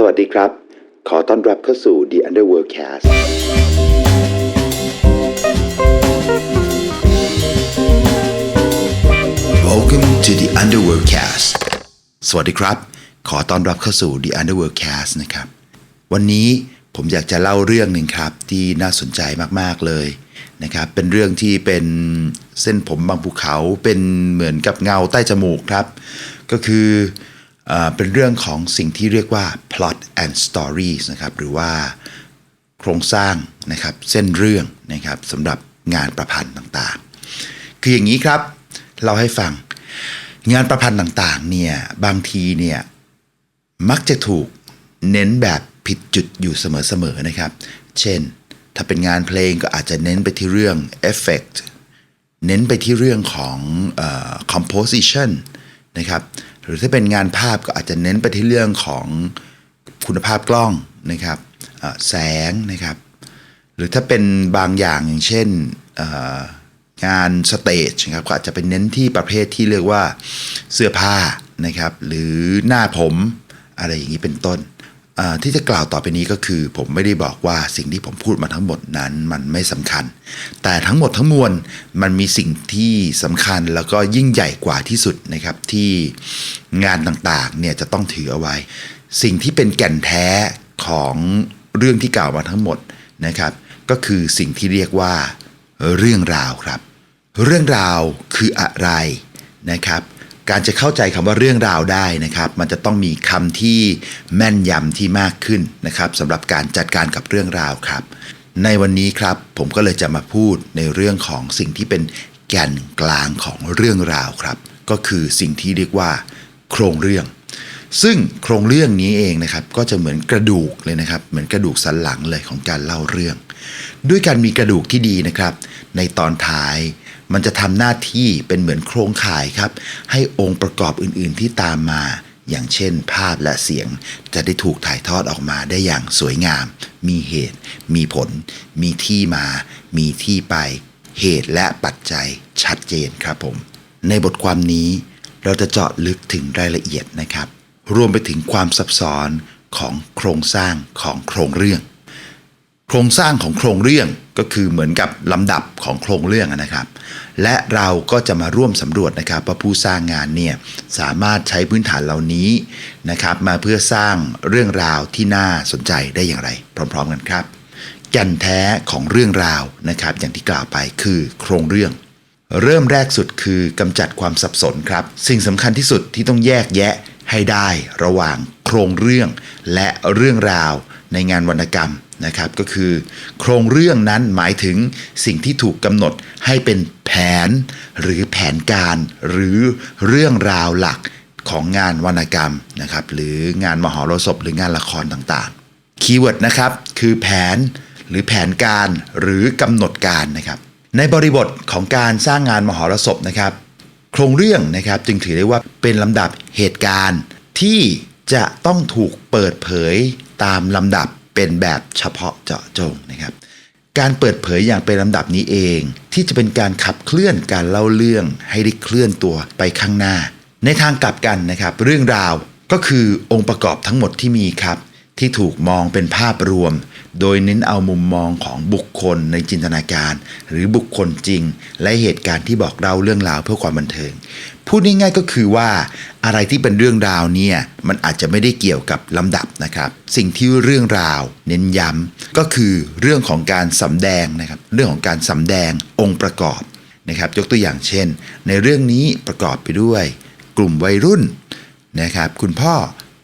สวัสดีครับ ขอต้อนรับเข้าสู่ The Underworld Cast Welcome to the Underworld Cast สวัสดีครับ ขอต้อนรับเข้าสู่ The Underworld Cast นะครับ วันนี้ผมอยากจะเล่าเรื่องหนึ่งครับที่น่าสนใจมาก ๆ เลยนะครับ เป็นเรื่องที่เป็นเส้นผมบางภูเขาเป็นเหมือนกับเงาใต้จมูกครับ ก็คือ เป็นเรื่องของสิ่งที่เรียกว่า plot and stories นะครับหรือว่าโครงสร้างนะครับเส้นเรื่องนะครับสำหรับงานประพันธ์ต่างๆ คืออย่างนี้ครับ เราให้ฟังงานประพันธ์ต่างๆเนี่ยบางทีเนี่ยมักจะถูกเน้นแบบผิดจุดอยู่เสมอๆนะครับ เช่น ถ้าเป็นงานเพลงก็อาจจะเน้นไปที่เรื่อง effect เน้นไปที่เรื่องของเออ composition นะครับ หรือถ้าเป็นงานภาพก็อาจจะเน้นไปที่เรื่องของคุณภาพกล้องนะครับแสงนะครับ หรือถ้าเป็นบางอย่างอย่างเช่นงานสเตจนะครับก็อาจจะเป็นเน้นที่ประเภทที่เรียกว่าเสื้อผ้านะครับ หรือหน้าผมอะไรอย่างนี้เป็นต้น ที่จะกล่าวต่อไปนี้ก็คือ ผมไม่ได้บอกว่าสิ่งที่ผมพูดมาทั้งหมดนั้นมันไม่สำคัญ แต่ทั้งหมดทั้งมวลมันมีสิ่งที่สำคัญแล้วก็ยิ่งใหญ่กว่าที่สุดนะครับที่งานต่างๆเนี่ยจะต้องถือเอาไว้ สิ่งที่เป็นแก่นแท้ของเรื่องที่กล่าวมาทั้งหมดนะครับ ก็คือสิ่งที่เรียกว่าเรื่องราวครับ เรื่องราวคืออะไรนะครับ การจะเข้าใจคำว่าเรื่องราวได้นะครับ มันจะต้องมีคำที่แม่นยำที่มากขึ้นนะครับสำหรับการจัดการกับเรื่องราวครับ ในวันนี้ครับผมก็เลยจะมาพูดในเรื่องของสิ่งที่เป็นแก่นกลางของเรื่องราวครับ ก็คือสิ่งที่เรียกว่า โครงเรื่อง ซึ่งโครงเรื่องนี้เองนะครับก็จะเหมือนกระดูกเลยนะครับ เหมือนกระดูกสันหลังเลยของการเล่าเรื่อง ด้วยการมีกระดูกที่ดีนะครับ ในตอนท้ายมันจะทำหน้าที่เป็นเหมือนโครงข่ายครับ ให้องค์ประกอบอื่นๆที่ตามมา อย่างเช่น ภาพและเสียงจะได้ถูกถ่ายทอดออกมาได้อย่างสวยงาม มีเหตุ มีผล มีที่มา มีที่ไป เหตุและปัจจัยชัดเจนครับผม ในบทความนี้เราจะเจาะลึกถึงรายละเอียดนะครับ รวมไปถึงความซับซ้อนของโครงสร้างของโครงเรื่อง โครงสร้างของโครงเรื่องก็คือเหมือนกับลำดับของโครงเรื่องนะครับ และเราก็จะมาร่วมสำรวจนะครับว่าผู้สร้างงานเนี่ยสามารถใช้พื้นฐานเหล่านี้นะครับ มาเพื่อสร้างเรื่องราวที่น่าสนใจได้อย่างไร พร้อม ๆ กันครับแก่นแท้ของเรื่องราวนะครับ อย่างที่กล่าวไปคือโครงเรื่อง เริ่มแรกสุดคือกำจัดความสับสนครับ สิ่งสำคัญที่สุดที่ต้องแยกแยะ ให้ได้ระหว่างโครงเรื่องและเรื่องราวในงานวรรณกรรมนะครับก็คือ โครงเรื่องนั้นหมายถึงสิ่งที่ถูกกำหนดให้เป็นแผน หรือแผนการ หรือเรื่องราวหลักของงานวรรณกรรมนะครับหรืองานมหรสพหรืองานละครต่างๆคีย์เวิร์ดนะครับคือแผนหรือแผนการหรือกำหนดการนะครับในบริบทของการสร้างงานมหรสพนะครับ โครงเรื่องนะครับจึงถือได้ว่าเป็นลำดับเหตุการณ์ที่จะต้องถูกเปิดเผยตามลำดับเป็นแบบเฉพาะเจาะจงนะครับ การเปิดเผยอย่างเป็นลำดับนี้เอง ที่จะเป็นการขับเคลื่อนการเล่าเรื่องให้ได้เคลื่อนตัวไปข้างหน้า ในทางกลับกันนะครับ เรื่องราวก็คือองค์ประกอบทั้งหมดที่มีครับ ที่ถูกมองเป็นภาพรวม โดยเน้นเอามุมมองของบุคคลในจินตนาการ หรือบุคคลจริง และเหตุการณ์ที่บอกเล่าเรื่องราวเพื่อความบันเทิง พูดง่ายๆก็คือว่าอะไรที่เป็นเรื่องราวเนี่ยมันอาจจะไม่ได้เกี่ยวกับลำดับนะครับ สิ่งที่เรื่องราว เน้นย้ำก็คือเรื่องของการสำแดงนะครับเรื่องของการสำแดงองค์ประกอบนะครับยกตัวอย่างเช่น ในเรื่องนี้ประกอบไปด้วย กลุ่มวัยรุ่นนะครับคุณพ่อ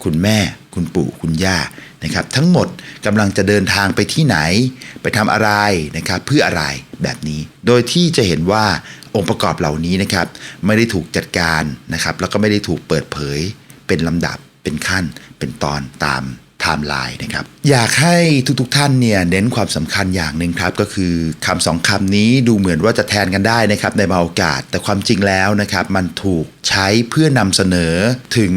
คุณแม่ คุณปู่คุณย่านะครับทั้งหมดกำลังจะเดินทางไปที่ไหน ไปทำอะไรนะครับเพื่ออะไรแบบนี้ โดยที่จะเห็นว่าองค์ประกอบเหล่านี้นะครับไม่ได้ถูกจัดการนะครับแล้วก็ไม่ได้ถูกเปิดเผยเป็นลำดับเป็นขั้นเป็นตอนตาม ไทม์ไลน์นะครับอยากให้ทุกๆท่านเนี่ยเน้นความสำคัญอย่างหนึ่งครับก็คือคำสองคำนี้ดูเหมือนว่าจะแทนกันได้นะครับในบางโอกาส แต่ความจริงแล้วนะครับมันถูกใช้เพื่อนำเสนอถึง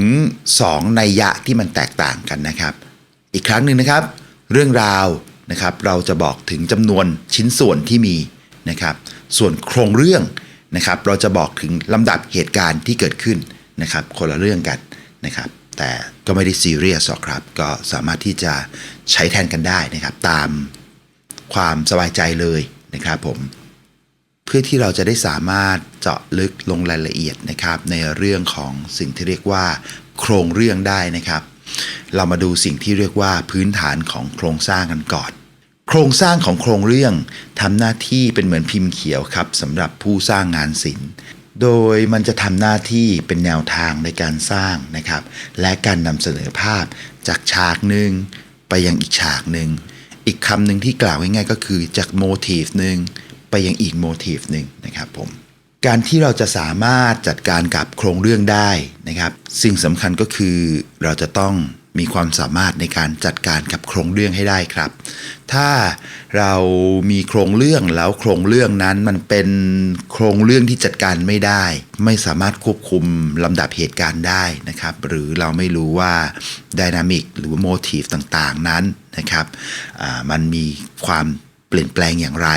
2 นัยยะที่มันแตกต่างกันนะครับ อีกครั้งหนึ่งนะครับ เรื่องราวนะครับเราจะบอกถึงจำนวนชิ้นส่วนที่มีนะครับส่วนโครงเรื่องนะครับเราจะบอกถึงลำดับเหตุการณ์ที่เกิดขึ้นนะครับคนละเรื่องกันนะครับ แต่ก็ไม่ได้ซีเรียสหรอกครับ ก็สามารถที่จะใช้แทนกันได้นะครับ ตามความสบายใจเลยนะครับผมเพื่อที่เราจะได้สามารถเจาะลึกลงรายละเอียดนะครับ ในเรื่องของสิ่งที่เรียกว่า โครงเรื่องได้นะครับ เรามาดูสิ่งที่เรียกว่าพื้นฐานของโครงสร้างกันก่อน โครงสร้างของโครงเรื่องทำหน้าที่เป็นเหมือนพิมพ์เขียวครับสำหรับผู้สร้างงานศิลป์ โดยมันจะทำหน้าที่เป็นแนวทางในการสร้างนะครับ และการนำเสนอภาพจากฉากหนึ่งไปยังอีกฉากหนึ่ง อีกคำหนึ่งที่กล่าวง่ายๆก็คือจากโมทีฟหนึ่งไปยังอีกโมทีฟหนึ่งนะครับผมการที่เราจะสามารถจัดการกับโครงเรื่องได้นะครับ สิ่งสำคัญก็คือเราจะต้อง มีความสามารถในการจัดการกับโครงเรื่องให้ได้ครับ ถ้าเรามีโครงเรื่องแล้วโครงเรื่องนั้นมันเป็นโครงเรื่องที่จัดการไม่ได้ ไม่สามารถควบคุมลำดับเหตุการณ์ได้นะครับ หรือเราไม่รู้ว่าดินามิกหรือโมทีฟต่างๆนั้นนะครับมันมีความเปลี่ยนแปลงอย่างไร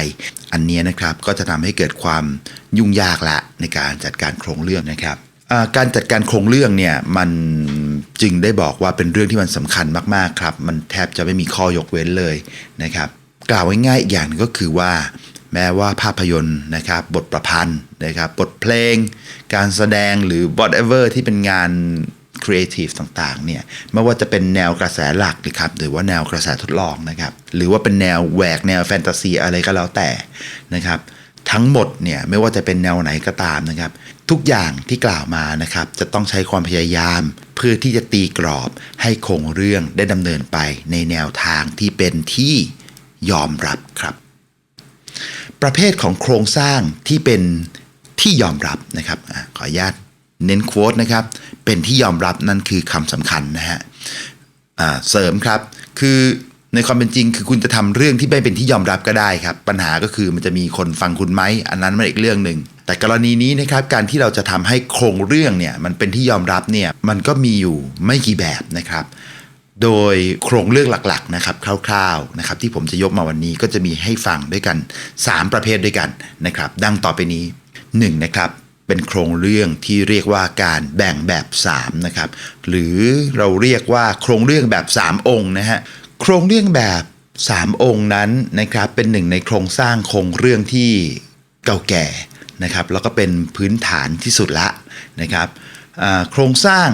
อันนี้นะครับก็จะทำให้เกิดความยุ่งยากละในการจัดการโครงเรื่องนะครับ การจัดการโครงเรื่องเนี่ยมันจึงได้บอกว่าเป็นเรื่องที่มันสำคัญมากๆครับ มันแทบจะไม่มีข้อยกเว้นเลยนะครับ กล่าวง่ายๆอีกอย่างหนึงก็คือว่า แม้ว่าภาพยนตร์นะครับบทประพันธ์นะครับบทเพลง การแสดงหรือ whatever ที่เป็นงานครีเอทีฟต่างๆเนี่ยไม่ว่าจะเป็นแนวกระแสหลักนะครับหรือว่าแนวกระแสทดลองนะครับหรือว่าเป็นแนวแหวกแนวแฟนตาซีอะไรก็แล้วแต่นะครับทั้งหมดเนี่ยไม่ว่าจะเป็นแนวไหนก็ตามนะครับ ทุกอย่างที่กล่าวมานะครับ จะต้องใช้ความพยายาม เพื่อที่จะตีกรอบให้โครงเรื่องได้ดำเนินไปในแนวทางที่เป็นที่ยอมรับครับ ประเภทของโครงสร้างที่เป็นที่ยอมรับนะครับขออนุญาตเน้นโค้ดนะครับ เป็นที่ยอมรับนั่นคือคำสำคัญนะฮะเสริมครับ คือในความเป็นจริงคือคุณจะทำเรื่องที่ไม่เป็นที่ยอมรับก็ได้ครับ ปัญหาก็คือมันจะมีคนฟังคุณไหมอันนั้นมันอีกเรื่องหนึ่ง แต่กรณีนี้นะครับการที่เราจะทำให้โครงเรื่องเนี่ยมันเป็นที่ยอมรับเนี่ยมันก็มีอยู่ไม่กี่แบบนะครับ โดยโครงเรื่องหลักๆนะครับคร่าวๆนะครับที่ผมจะยกมาวันนี้ก็จะมีให้ฟังด้วยกัน 3 ประเภทด้วยกันนะครับ ดังต่อไปนี้ 1. นะครับเป็นโครงเรื่องที่เรียกว่าการแบ่งแบบ3นะครับหรือเราเรียกว่าโครงเรื่องแบบ 3 องค์นะฮะโครงเรื่องแบบ 3 องค์นั้นนะครับเป็นหนึ่งในโครงสร้างโครงเรื่องที่เก่าแก่ นะครับแล้วก็เป็นพื้นฐานที่สุดละนะครับโครงสร้าง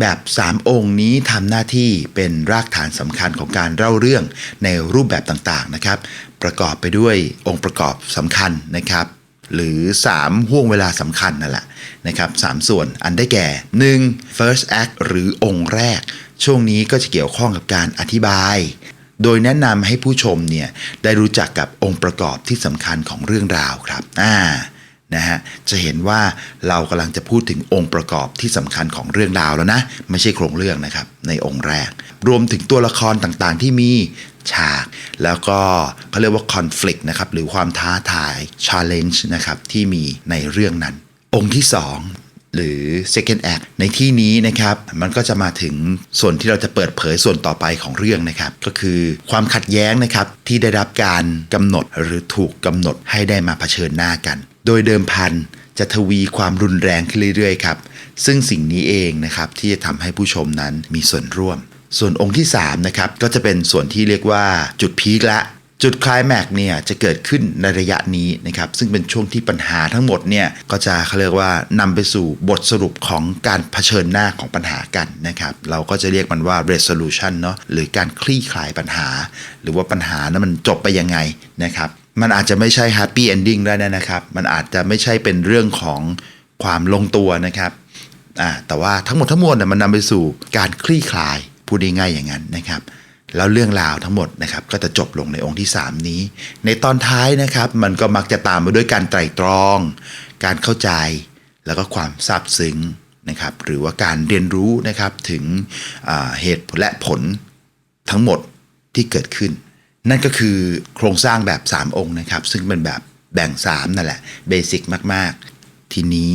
แบบ 3 องค์นี้ทำหน้าที่เป็นรากฐานสำคัญของการเล่าเรื่องในรูปแบบต่างๆนะครับ ประกอบไปด้วยองค์ประกอบสำคัญนะครับ หรือ 3 ห่วงเวลาสำคัญนั่นแหละนะครับสามส่วนอันได้แก่ 1. first act หรือองค์แรก ช่วงนี้ก็จะเกี่ยวข้องกับการอธิบาย โดยแนะนำให้ผู้ชมเนี่ยได้รู้จักกับองค์ประกอบที่สำคัญของเรื่องราวครับอ่านะฮะจะเห็นว่าเรากำลังจะพูดถึงองค์ประกอบที่สำคัญของเรื่องราวแล้วนะ ไม่ใช่โครงเรื่องนะครับ ในองค์แรก รวมถึงตัวละครต่างๆที่มีฉาก แล้วก็เขาเรียกว่า conflict นะครับ หรือความท้าทาย challenge นะครับ ที่มีในเรื่องนั้น องค์ที่สอง หรือ second act ในที่นี้นะครับ มันก็จะมาถึงส่วนที่เราจะเปิดเผยส่วนต่อไปของเรื่องนะครับ ก็คือความขัดแย้งนะครับ ที่ได้รับการกำหนดหรือถูกกำหนดให้ได้มาเผชิญหน้ากัน โดยเดิมพันจะทวีความรุนแรงขึ้นเรื่อยๆครับซึ่งสิ่งนี้เองนะครับที่จะทำให้ผู้ชมนั้นมีส่วนร่วม ส่วนองค์ที่3นะครับก็จะเป็นส่วนที่เรียกว่าจุดพีคละ จุดคลายแม็กซ์เนี่ยจะเกิดขึ้นในระยะนี้นะครับซึ่งเป็นช่วงที่ปัญหาทั้งหมดเนี่ยก็จะเขาเรียกว่านำไปสู่บทสรุปของการเผชิญหน้าของปัญหากันนะครับเราก็จะเรียกมันว่า resolution เนาะหรือการคลี่คลายปัญหา หรือว่าปัญหานั้นมันจบไปยังไงนะครับมันอาจจะไม่ใช่ happy ending ได้นะครับ มันอาจจะไม่ใช่เป็นเรื่องของความลงตัวนะครับอ่าแต่ว่าทั้งหมดทั้งมวลน่ะมันนำไปสู่การคลี่คลายพูดง่ายๆอย่างนั้นนะครับ แล้วเรื่องราวทั้งหมดนะครับก็จะจบลงในองค์ที่ 3 นี้ ในตอนท้ายนะครับมันก็มักจะตามมาด้วยการไตร่ตรอง การเข้าใจ แล้วก็ความซาบซึ้งนะครับหรือว่าการเรียนรู้นะครับถึงเหตุและผลทั้งหมดที่เกิดขึ้น นั่นก็คือโครงสร้างแบบ 3 องค์นะครับ ซึ่งเป็นแบบแบ่ง 3 นั่นแหละเบสิกมาก ๆ ทีนี้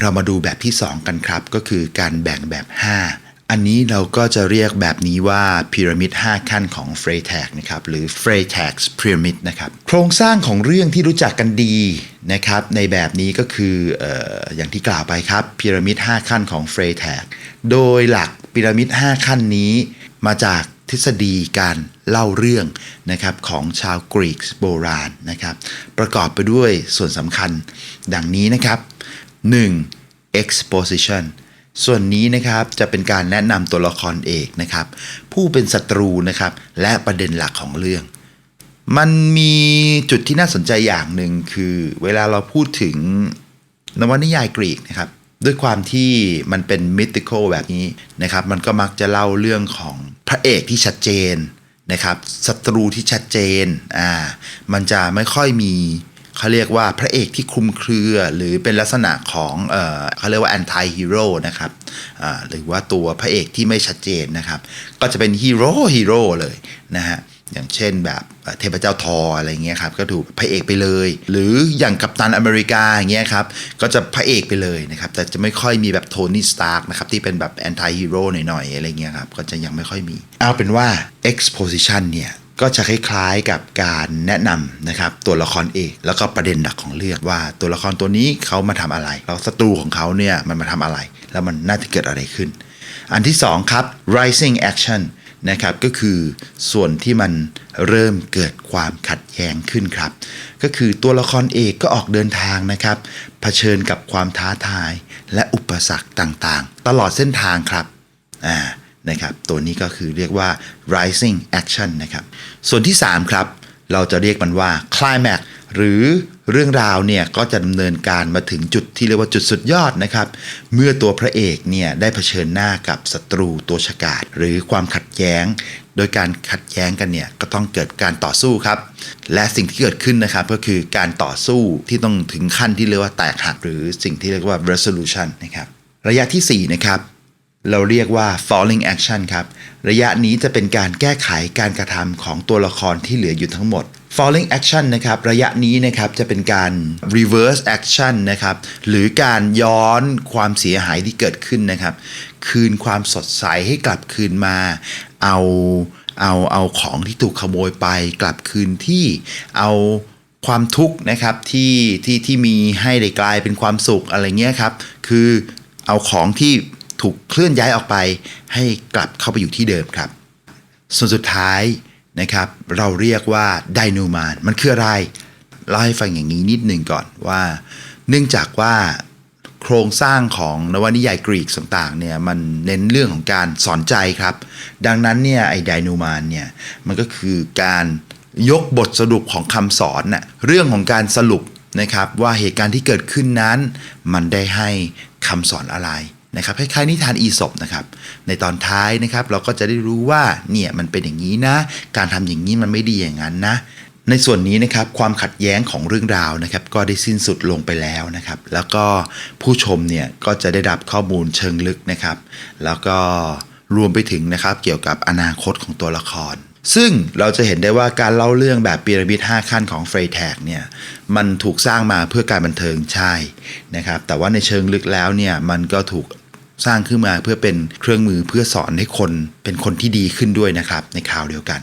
เรามาดูแบบที่ 2 กันครับ ก็คือการแบ่งแบบ 5 อันนี้เราก็จะเรียกแบบนี้ว่าพีระมิด 5 ขั้นของเฟร t a g นะครับหรือ f r e y t a g Pyramid นะครับโครงสร้างของเรื่องที่รู้จักกันดีนะครับในแบบนี้ก็คืออออย่างที่กล่าวไปครับพีระมิด 5 ขั้นของเฟร t a g โดยหลักพีระมิด 5 ขั้นนี้มาจากทฤษฎีการเล่าเรื่องนะครับของชาวกรีกโบราณนะครับประกอบไปด้วยส่วนสำคัญดังนี้นะครับ 1. exposition ส่วนนี้นะครับจะเป็นการแนะนำตัวละครเอกนะครับ ผู้เป็นศัตรูนะครับ และประเด็นหลักของเรื่อง มันมีจุดที่น่าสนใจอย่างหนึ่งคือ เวลาเราพูดถึงนวนิยายกรีกนะครับ ด้วยความที่มันเป็นมิติคอลแบบนี้นะครับ มันก็มักจะเล่าเรื่องของพระเอกที่ชัดเจนนะครับศัตรูที่ชัดเจนอ่ามันจะไม่ค่อยมี เขาเรียกว่าพระเอกที่คลุมเครือ หรือเป็นลักษณะของเออเขาเรียกว่าแอนตี้ฮีโร่นะครับหรือว่าตัวพระเอกที่ไม่ชัดเจนนะครับ ก็จะเป็นฮีโร่ฮีโร่เลยนะฮะอย่างเช่นแบบเทพเจ้าทออะไรเงี้ยครับก็ถูกพระเอกไปเลย หรืออย่างกัปตันอเมริกาอย่างเงี้ยครับก็จะพระเอกไปเลยนะครับแต่จะไม่ค่อยมีแบบโทนี่สตาร์กนะครับที่เป็นแบบแอนตี้ฮีโร่หน่อยๆอะไรเงี้ยครับก็จะยังไม่ค่อยมี เอาเป็นว่า exposition เนี่ย ก็จะคล้ายๆกับการแนะนำนะครับตัวละครเอกแล้วก็ประเด็นหลักของเรื่องว่าตัวละครตัวนี้เขามาทำอะไร แล้วศัตรูของเขาเนี่ยมันมาทำอะไร แล้วมันน่าจะเกิดอะไรขึ้น อันที่สองครับ rising action นะครับก็คือส่วนที่มันเริ่มเกิดความขัดแย้งขึ้นครับ ก็คือตัวละครเอกก็ออกเดินทางนะครับเผชิญกับความท้าทายและอุปสรรคต่างๆ ตลอดเส้นทางครับอ่า นะครับตัวนี้ก็คือเรียกว่า rising action นะครับส่วนที่ 3 ครับ เราจะเรียกมันว่า climax หรือเรื่องราวเนี่ยก็จะดำเนินการมาถึงจุดที่เรียกว่าจุดสุดยอดนะครับ เมื่อตัวพระเอกเนี่ยได้เผชิญหน้ากับศัตรูตัวฉกาจหรือความขัดแย้ง โดยการขัดแย้งกันเนี่ยก็ต้องเกิดการต่อสู้ครับ และสิ่งที่เกิดขึ้นนะครับก็คือการต่อสู้ที่ต้องถึงขั้นที่เรียกว่าแตกหักหรือสิ่งที่เรียกว่า resolution นะครับระยะทีสี่4นะครับ เราเรียกว่า falling action ครับ ระยะนี้จะเป็นการแก้ไขการกระทำของตัวละครที่เหลืออยู่ทั้งหมด falling action นะครับ ระยะนี้นะครับจะเป็นการ reverse action นะครับ หรือการย้อนความเสียหายที่เกิดขึ้นนะครับ คืนความสดใสให้กลับคืนมา เอาเอาเอาของที่ถูกขโมยไป กลับคืนที่เอาความทุกข์นะครับที่ที่ที่มีให้ได้กลายเป็นความสุขอะไรเงี้ยครับ คือเอาของที่ ถูกเคลื่อนย้ายออกไป ให้กลับเข้าไปอยู่ที่เดิมครับ ส่วนสุดท้ายนะครับ เราเรียกว่าไดโนมานมันคืออะไรเล่าให้ฟังอย่างนี้นิดหนึ่งก่อนว่า เนื่องจากว่าโครงสร้างของนวนิยายกรีกต่างๆเนี่ยมันเน้นเรื่องของการสอนใจครับ ดังนั้นเนี่ยไอ้ไดโนมานเนี่ยมันก็คือการยกบทสรุปของคำสอนน่ะเรื่องของการสรุปนะครับว่าเหตุการณ์ที่เกิดขึ้นนั้น มันได้ให้คำสอนอะไร นะครับคล้ายๆนิทานอีสปนะครับในตอนท้ายนะครับเราก็จะได้รู้ว่าเนี่ยมันเป็นอย่างนี้นะ การทำอย่างนี้มันไม่ดีอย่างนั้นนะในส่วนนี้นะครับความขัดแย้งของเรื่องราวนะครับ ก็ได้สิ้นสุดลงไปแล้วนะครับ แล้วก็ผู้ชมเนี่ยก็จะได้รับข้อมูลเชิงลึกนะครับ แล้วก็รวมไปถึงนะครับเกี่ยวกับอนาคตของตัวละคร ซึ่งเราจะเห็นได้ว่าการเล่าเรื่องแบบพีระมิด5ขั้นของเฟรแท็กเนี่ยมันถูกสร้างมาเพื่อการบันเทิงใช่นะครับ แต่ว่าในเชิงลึกแล้วเนี่ยมันก็ถูก สร้างขึ้นมาเพื่อเป็นเครื่องมือเพื่อสอนให้คนเป็นคนที่ดีขึ้นด้วยนะครับในคราวเดียวกัน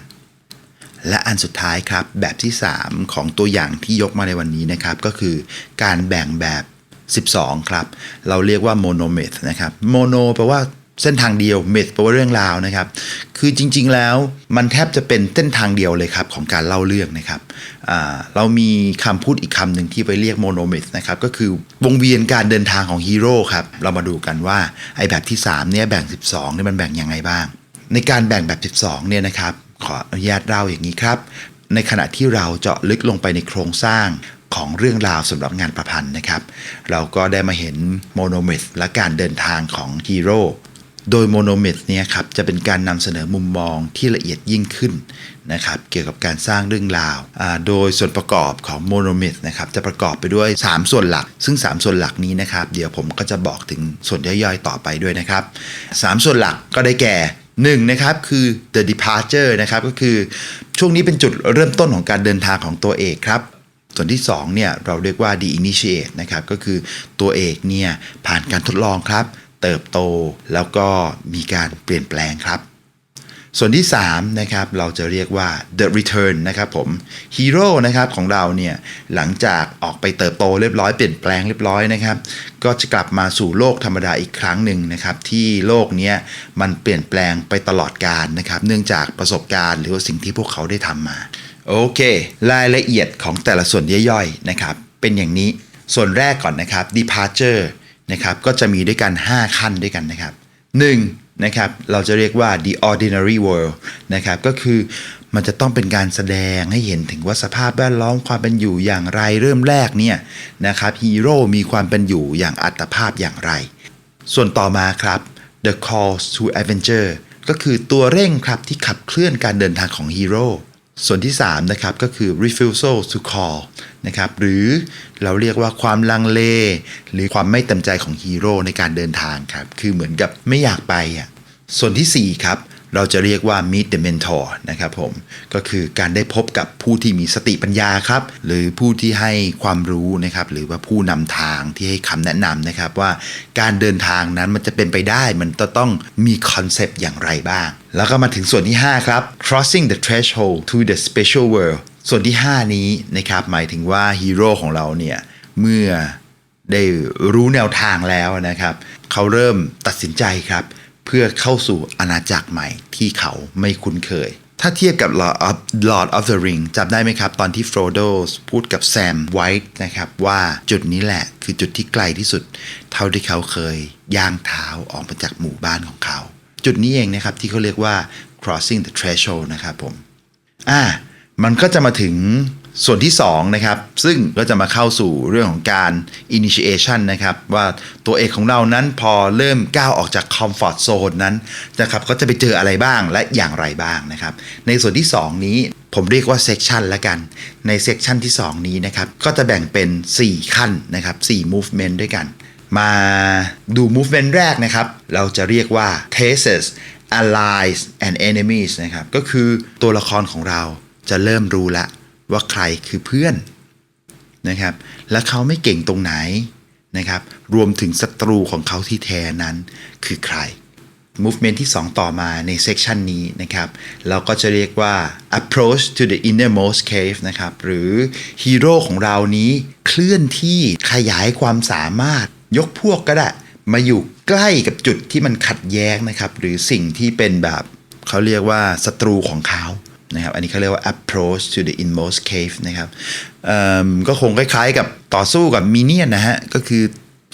และอันสุดท้ายครับแบบที่ 3 ของตัวอย่างที่ยกมาในวันนี้นะครับก็คือการแบ่งแบบ 12 ครับ เราเรียกว่าโมโนเมธนะครับโมโนแปลว่า เส้นทางเดียวเมธแปลว่าเรื่องราวนะครับ คือจริง ๆแล้วมันแทบจะเป็นเส้นทางเดียวเลยครับของการเล่าเรื่องนะครับเรามีคำพูดอีกคำหนึ่งที่ไปเรียกโมโนเมธนะครับก็คือวงเวียนการเดินทางของฮีโร่ครับเรามาดูกันว่าไอ้แบบที่3เนี่ยแบ่ง 12เนี่ยมันแบ่งยังไงบ้าง ในการแบ่งแบบ 12เนี่ยนะครับขออนุญาตเล่าอย่างนี้ครับ ในขณะที่เราเจาะลึกลงไปในโครงสร้างของเรื่องราวสำหรับงานประพันธ์นะครับ เราก็ได้มาเห็นโมโนเมธและการเดินทางของฮีโร่ โดยโมโนเมธเนี่ยครับจะเป็นการนำเสนอมุมมองที่ละเอียดยิ่งขึ้นนะครับเกี่ยวกับการสร้างเรื่องราว โดยส่วนประกอบของโมโนเมธนะครับจะประกอบไปด้วย 3 ส่วนหลัก ซึ่ง 3 ส่วนหลักนี้นะครับเดี๋ยวผมก็จะบอกถึงส่วนย่อยๆ ต่อไปด้วยนะครับ 3 ส่วนหลักก็ได้แก่หนึ่งนะครับคือ the departure นะครับก็คือช่วงนี้เป็นจุดเริ่มต้นของการเดินทางของตัวเอกครับส่วนที่2เนี่ยเราเรียกว่า the initiate นะครับก็คือตัวเอกเนี่ยผ่านการทดลองครับ เติบโต แล้วก็มีการเปลี่ยนแปลงครับ ส่วนที่3นะครับเราจะเรียกว่า the return นะครับผมฮีโร่นะครับของเราเนี่ยหลังจากออกไปเติบโตเรียบร้อยเปลี่ยนแปลงเรียบร้อยนะครับ ก็จะกลับมาสู่โลกธรรมดาอีกครั้งหนึ่งนะครับ ที่โลกนี้มันเปลี่ยนแปลงไปตลอดกาลนะครับ เนื่องจากประสบการณ์หรือว่าสิ่งที่พวกเขาได้ทำมาโอเค รายละเอียดของแต่ละส่วนย่อยๆนะครับเป็นอย่างนี้ส่วนแรกก่อนนะครับ departure นะครับก็จะมีด้วยกัน 5 ขั้นด้วยกันนะครับ 1. นะครับเราจะเรียกว่า the ordinary world นะครับก็คือมันจะต้องเป็นการแสดงให้เห็นถึงว่าสภาพแวดล้อมความเป็นอยู่อย่างไรเริ่มแรกเนี่ยนะครับฮีโร่มีความเป็นอยู่อย่างอัตภาพอย่างไร ส่วนต่อมาครับ the call to adventure ก็คือตัวเร่งครับที่ขับเคลื่อนการเดินทางของฮีโร่ ส่วนที่3นะครับก็คือ refusal to call นะครับหรือเราเรียกว่าความลังเล หรือความไม่เต็มใจของฮีโร่ในการเดินทางครับ คือเหมือนกับไม่อยากไปอะส่วนทีสี่4ครับ เราจะเรียกว่า meet the mentor นะครับผม ก็คือการได้พบกับผู้ที่มีสติปัญญาครับ หรือผู้ที่ให้ความรู้นะครับ หรือว่าผู้นำทางที่ให้คำแนะนำนะครับว่าการเดินทางนั้นมันจะเป็นไปได้ มันจะต้องมีคอนเซปต์อย่างไรบ้าง แล้วก็มาถึงส่วนที่ 5 ครับ crossing the threshold to the special world ส่วนที่ 5 นี้นะครับหมายถึงว่าฮีโร่ของเราเนี่ยเมื่อได้รู้แนวทางแล้วนะครับ เขาเริ่มตัดสินใจครับ เพื่อเข้าสู่อาณาจักรใหม่ที่เขาไม่คุ้นเคย ถ้าเทียบกับ Lord of, Lord of the Ring จำได้ไหมครับ ตอนที่โฟโดพูดกับแซมไวท์นะครับว่าจุดนี้แหละคือจุดที่ไกลที่สุด เท่าที่เขาเคยย่างเท้าออกมาจากหมู่บ้านของเขา จุดนี้เองนะครับที่เขาเรียกว่า crossing the threshold นะครับผมอ่ามันก็จะมาถึง ส่วนที่2นะครับซึ่งก็จะมาเข้าสู่เรื่องของการ initiation นะครับว่าตัวเอกของเรานั้นพอเริ่มก้าวออกจาก comfort zone นั้นนะครับก็จะไปเจออะไรบ้างและอย่างไรบ้างนะครับในส่วนที่ 2 นี้ผมเรียกว่า section ละกัน ใน section ที่ 2 นี้นะครับก็จะแบ่งเป็น 4 ขั้นนะครับ4 movement ด้วยกัน มาดู movement แรกนะครับเราจะเรียกว่า cases allies and enemies นะครับก็คือตัวละครของเราจะเริ่มรู้ละ ว่าใครคือเพื่อนนะครับ และเขาไม่เก่งตรงไหนนะครับ รวมถึงศัตรูของเขาที่แท้นั้นคือใคร movement ที่ 2 ต่อมาใน section นี้นะครับ เราก็จะเรียกว่า approach to the innermost cave นะครับ หรือฮีโร่ของเรานี้เคลื่อนที่ขยายความสามารถยกพวกก็ได้ มาอยู่ใกล้กับจุดที่มันขัดแย้งนะครับ หรือสิ่งที่เป็นแบบเขาเรียกว่าศัตรูของเขา นะครับอันนี้เขาเรียกว่า approach to the inmost cave นะครับก็คงคล้ายๆกับต่อสู้กับมีเนียนนะฮะก็คือ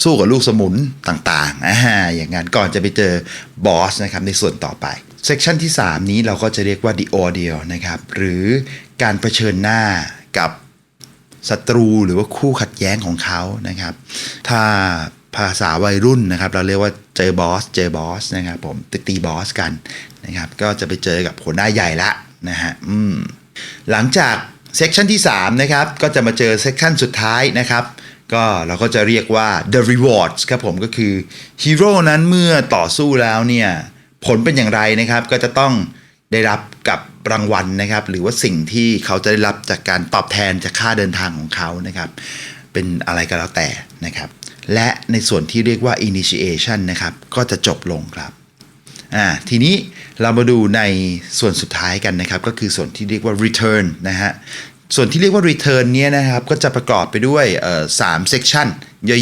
สู้กับลูกสมุนต่างๆอ่าอย่างนั้นก่อนจะไปเจอบอสนะครับในส่วนต่อไปเซกชันที่ 3 นี้เราก็จะเรียกว่า the ordeal นะครับหรือการเผชิญหน้ากับศัตรูหรือว่าคู่ขัดแย้งของเขานะครับ ถ้าภาษาวัยรุ่นนะครับ เราเรียกว่าเจอบอสเจอบอสนะครับผมตีตีบอสกันนะครับ ก็จะไปเจอกับหัวหน้าใหญ่ละ นะฮะอืมหลังจากเซกชันที่3นะครับก็จะมาเจอเซกชันสุดท้ายนะครับก็เราก็จะเรียกว่า the rewards ครับผมก็คือฮีโร่นั้นเมื่อต่อสู้แล้วเนี่ยผลเป็นอย่างไรนะครับก็จะต้องได้รับกับรางวัลนะครับ หรือว่าสิ่งที่เขาจะได้รับจากการตอบแทนจากค่าเดินทางของเขานะครับ เป็นอะไรก็แล้วแต่นะครับ และในส่วนที่เรียกว่า initiation นะครับ ก็จะจบลงครับ อ่าทีนี้เรามาดูในส่วนสุดท้ายกันนะครับ ก็คือส่วนที่เรียกว่า return นะฮะส่วนที่เรียกว่า return เนี้ยนะครับก็จะประกอบไปด้วยสาม section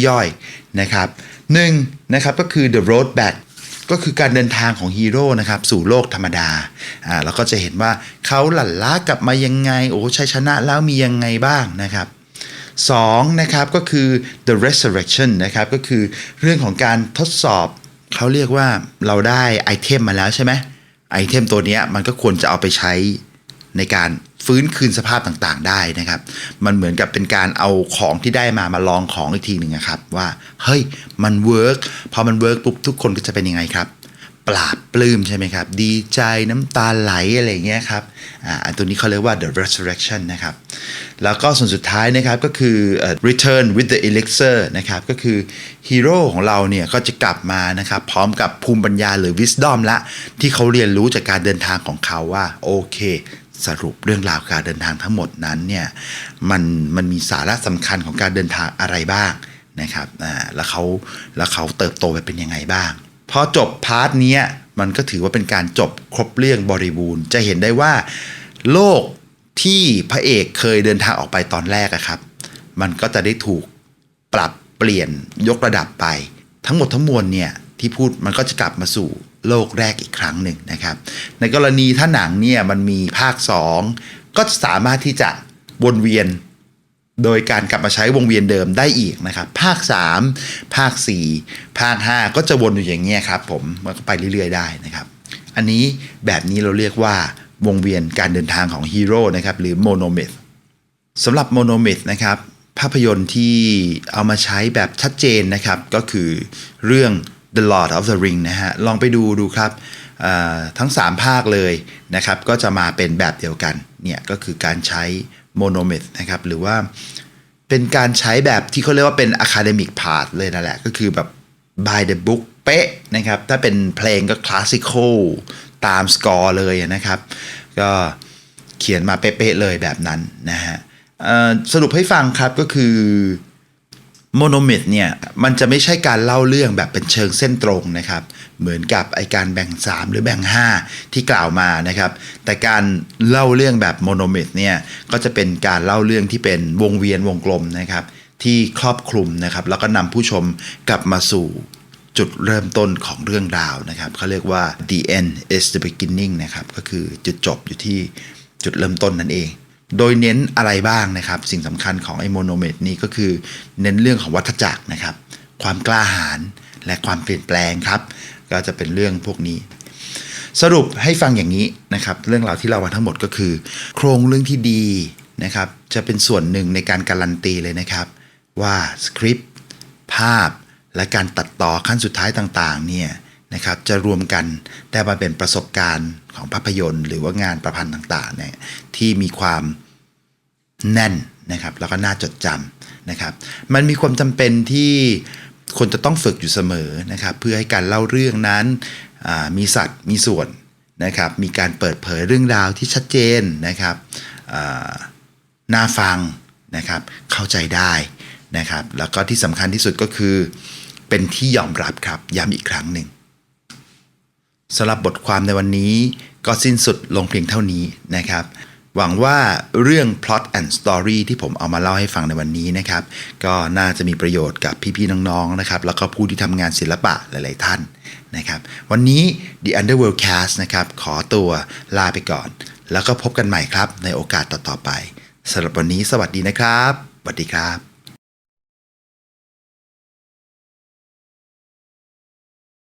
ย่อยๆนะครับหนึ่งนะครับก็คือ the road back ก็คือการเดินทางของฮีโร่นะครับสู่โลกธรรมดาอ่าเราก็จะเห็นว่าเขาหลั่นล้ากลับมายังไง โอ้ชัยชนะแล้วมียังไงบ้างนะครับ2นะครับก็คือ the resurrection นะครับก็คือเรื่องของการทดสอบ เขาเรียกว่าเราได้ไอเทมมาแล้วใช่ไหมไอเทมตัวนี้มันก็ควรจะเอาไปใช้ในการฟื้นคืนสภาพต่างๆ ได้นะครับ มันเหมือนกับเป็นการเอาของที่ได้มามาลองของอีกทีหนึ่งนะครับ ว่าเฮ้ยมันเวิร์กพอมันเวิร์กปุ๊บทุกคนก็จะเป็นยังไงครับ ปราบปลื้มใช่ไหมครับ ดีใจน้ำตาไหลอะไรเงี้ยครับอ่าอันตัวนี้เขาเรียกว่า the resurrection นะครับ แล้วก็ส่วนสุดท้ายนะครับก็คือ return with the elixir นะครับ ก็คือฮีโร่ของเราเนี่ยก็จะกลับมานะครับ พร้อมกับภูมิปัญญาหรือ wisdom ละ ที่เขาเรียนรู้จากการเดินทางของเขาว่า โอเคสรุปเรื่องราวการเดินทางทั้งหมดนั้นเนี่ยมันมันมีสาระสำคัญของการเดินทางอะไรบ้างนะครับอ่าแล้วเขาแล้วเขาเติบโตไปเป็นยังไงบ้าง พอจบพาร์ทนี้มันก็ถือว่าเป็นการจบครบเรื่องบริบูรณ์ จะเห็นได้ว่า โลกที่พระเอกเคยเดินทางออกไปตอนแรกอะครับ มันก็จะได้ถูกปรับเปลี่ยนยกระดับไป ทั้งหมดทั้งมวลเนี่ยที่พูดมันก็จะกลับมาสู่โลกแรกอีกครั้งหนึ่งนะครับ ในกรณีถ้าหนังเนี่ยมันมีภาค 2 ก็สามารถที่จะวนเวียน โดยการกลับมาใช้วงเวียนเดิมได้อีกนะครับ ภาค 3 ภาค 4 ภาค 5 ก็จะวนอยู่อย่างเงี้ยครับผมมันก็ไปเรื่อยๆ ได้นะครับ อันนี้แบบนี้เราเรียกว่าวงเวียนการเดินทางของฮีโร่นะครับหรือโมโนมิ h สำหรับโมโนมิ h นะครับภาพยนตร์ที่เอามาใช้แบบชัดเจนนะครับ ก็คือเรื่อง The Lord of the Ring นะฮะลองไปดูดูครับทั้ง 3 ภาคเลยนะครับ ก็จะมาเป็นแบบเดียวกันเนี่ยก็คือการใช้ โมโนมิ h นะครับหรือว่าเป็นการใช้แบบที่เขาเรียกว่าเป็น academic part เลยนั่นแหละ ก็คือแบบ by the book เป๊ะนะครับ ถ้าเป็นเพลงก็คลาสสิคอลตามสกอร์เลยนะครับ ก็เขียนมาเป๊ะๆเลยแบบนั้นนะฮะสรุปให้ฟังครับก็คือ โมโนมิ h เนี่ยมันจะไม่ใช่การเล่าเรื่องแบบเป็นเชิงเส้นตรงนะครับ เหมือนกับไอการแบ่ง 3 หรือแบ่ง 5 ที่กล่าวมานะครับ แต่การเล่าเรื่องแบบโมโนมิ h เนี่ยก็จะเป็นการเล่าเรื่องที่เป็นวงเวียนวงกลมนะครับ ที่ครอบคลุมนะครับ แล้วก็นำผู้ชมกลับมาสู่จุดเริ่มต้นของเรื่องราวนะครับเขาเรียกว่า the end is the beginning นะครับก็คือจุดจบอยู่ที่จุดเริ่มต้นนั่นเอง โดยเน้นอะไรบ้างนะครับ สิ่งสำคัญของไอโมโนเมตนี่ก็คือ เน้นเรื่องของวัฏจักรนะครับ ความกล้าหาญและความเปลี่ยนแปลงครับ ก็จะเป็นเรื่องพวกนี้ สรุปให้ฟังอย่างนี้นะครับ เรื่องราวที่เรามาทั้งหมดก็คือ โครงเรื่องที่ดีนะครับ จะเป็นส่วนหนึ่งในการการันตีเลยนะครับ ว่าสคริปต์ภาพและการตัดต่อขั้นสุดท้ายต่างๆเนี่ย นะครับจะรวมกันได้มาเป็นประสบการณ์ของภาพยนตร์ หรือว่างานประพันธ์ต่างๆเนี่ยที่มีความแน่นนะครับแล้วก็น่าจดจำนะครับ มันมีความจำเป็นที่คนจะต้องฝึกอยู่เสมอนะครับ เพื่อให้การเล่าเรื่องนั้นมีสัตว์มีส่วนนะครับ มีการเปิดเผยเรื่องราวที่ชัดเจนนะครับน่าฟังนะครับ เข้าใจได้นะครับ แล้วก็ที่สำคัญที่สุดก็คือ เป็นที่ยอมรับครับย้ำอีกครั้งหนึ่ง สำหรับบทความในวันนี้ก็สิ้นสุดลงเพียงเท่านี้นะครับ หวังว่าเรื่อง plot and story ที่ผมเอามาเล่าให้ฟังในวันนี้นะครับ ก็น่าจะมีประโยชน์กับพี่ๆน้องๆนะครับ แล้วก็ผู้ที่ทำงานศิลปะหลายๆท่านนะครับ วันนี้ The Underworld Cast นะครับ ขอตัวลาไปก่อน แล้วก็พบกันใหม่ครับในโอกาสต่อๆไปสำหรับวันนี้สวัสดีนะครับสวัสดีครับ